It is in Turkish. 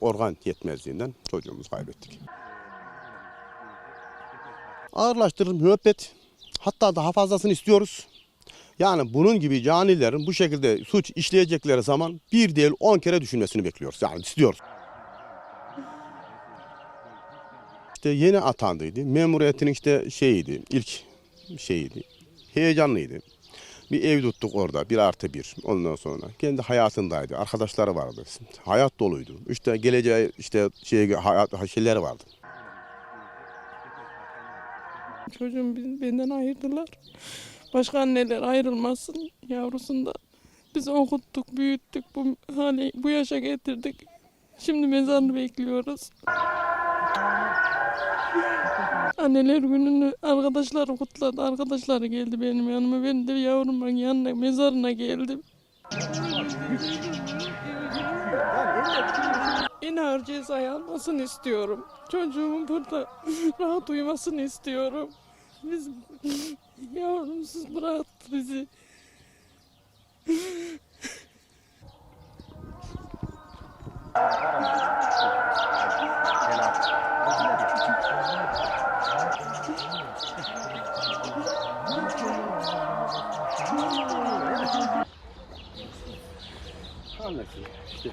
organ yetmezliğinden çocuğumuzu kaybettik. Ağırlaştırır müebbet. Hatta daha fazlasını istiyoruz. Yani bunun gibi canilerin bu şekilde suç işleyecekleri zaman bir değil on kere düşünmesini bekliyoruz. Yani istiyoruz. İşte yeni atandıydı. Memuriyetinin işte şeyiydi, ilk şeyiydi. Heyecanlıydı. Bir ev tuttuk orada, bir artı bir. Ondan sonra kendi hayatındaydı, arkadaşları vardı. Hayat doluydu. İşte geleceği, işte şey, hayat, şeyleri vardı. Çocuğum benden ayırdılar. Başka anneler ayrılmasın yavrusunda. Biz okuttuk, büyüttük, bu hale, bu yaşa getirdik. Şimdi mezarını bekliyoruz. Anneler gününü arkadaşlar kutladı. Arkadaşları geldi benim yanıma. Ben de yavrumun yanına, mezarına geldim. En ağır cezayı almasını istiyorum. Çocuğumun burada rahat uyumasını istiyorum. Biz yavrumsuz bıraktı Anlaşılıyor. İşte